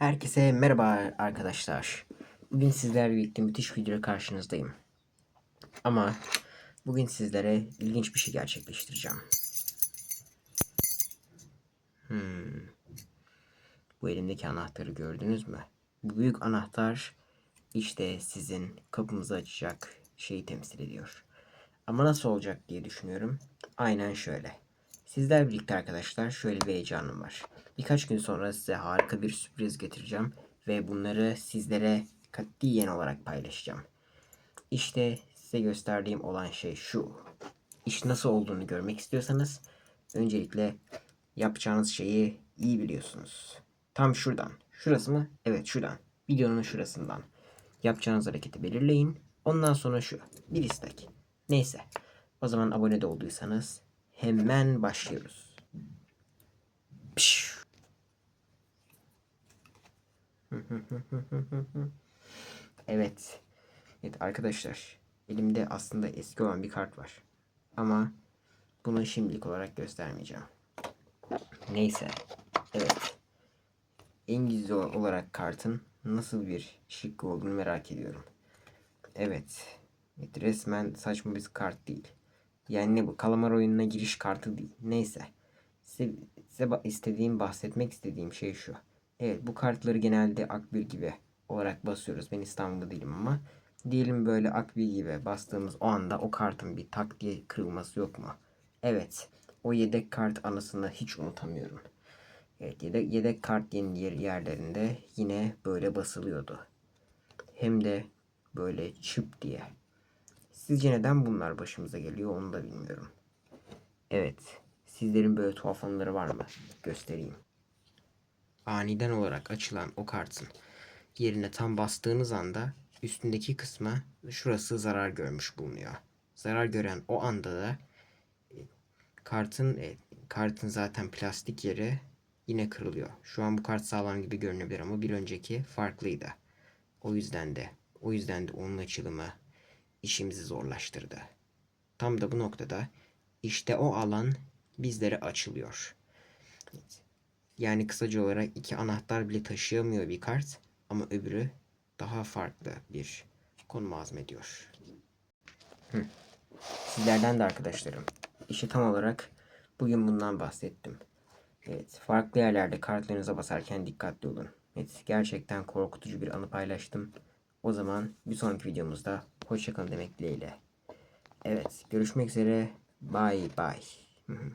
Herkese merhaba arkadaşlar. Bugün sizlerle birlikte müthiş videoya karşınızdayım. Ama bugün sizlere ilginç bir şey gerçekleştireceğim. Hmm. Bu elimdeki anahtarı gördünüz mü? Bu büyük anahtar işte sizin kapımızı açacak şeyi temsil ediyor. Ama nasıl olacak diye düşünüyorum. Aynen şöyle. Sizler birlikte arkadaşlar şöyle bir heyecanım var. Birkaç gün sonra size harika bir sürpriz getireceğim ve bunları sizlere katiyen olarak paylaşacağım. İşte size gösterdiğim olan şey şu. İş nasıl olduğunu görmek istiyorsanız öncelikle yapacağınız şeyi iyi biliyorsunuz. Tam şuradan. Şurası mı? Evet şuradan. Videonun şurasından. Yapacağınız hareketi belirleyin. Ondan sonra şu. Bir istek. Neyse. O zaman abone de olduysanız hemen başlıyoruz. Evet. Evet arkadaşlar. Elimde aslında eski olan bir kart var. Ama bunu şimdilik olarak göstermeyeceğim. Neyse. Evet. En gizli olarak kartın nasıl bir şık olduğunu merak ediyorum. Evet. evet. Resmen saçma bir kart değil. Yani ne bu? Kalamar oyununa giriş kartı değil. Neyse. Size, size istediğim, bahsetmek istediğim şey şu. Evet bu kartları genelde akbil gibi olarak basıyoruz. Ben İstanbul'da değilim ama. Diyelim böyle akbil gibi bastığımız o anda o kartın bir tak diye kırılması yok mu? Evet. O yedek kart anısını hiç unutamıyorum. Evet yedek, yedek kart yer, yerlerinde yine böyle basılıyordu. Hem de böyle çıp diye. Sizce neden bunlar başımıza geliyor onu da bilmiyorum. Evet. Sizlerin böyle tuhaf anıları var mı? Göstereyim. Aniden olarak açılan o kartın yerine tam bastığınız anda üstündeki kısma şurası zarar görmüş bulunuyor. Zarar gören o anda da e, kartın e, kartın zaten plastik yeri yine kırılıyor. Şu an bu kart sağlam gibi görünebilir ama bir önceki farklıydı. O yüzden de o yüzden de onun açılımı işimizi zorlaştırdı. Tam da bu noktada işte o alan bizlere açılıyor. Yani kısaca olarak iki anahtar bile taşıyamıyor bir kart ama öbürü daha farklı bir konum azmediyor. Hı. Sizlerden de arkadaşlarım. İşte tam olarak bugün bundan bahsettim. Evet, farklı yerlerde kartlarınıza basarken dikkatli olun. Evet, gerçekten korkutucu bir anı paylaştım. O zaman bir sonraki videomuzda hoşçakalın demek dileğiyle. Evet, görüşmek üzere. Bye bye.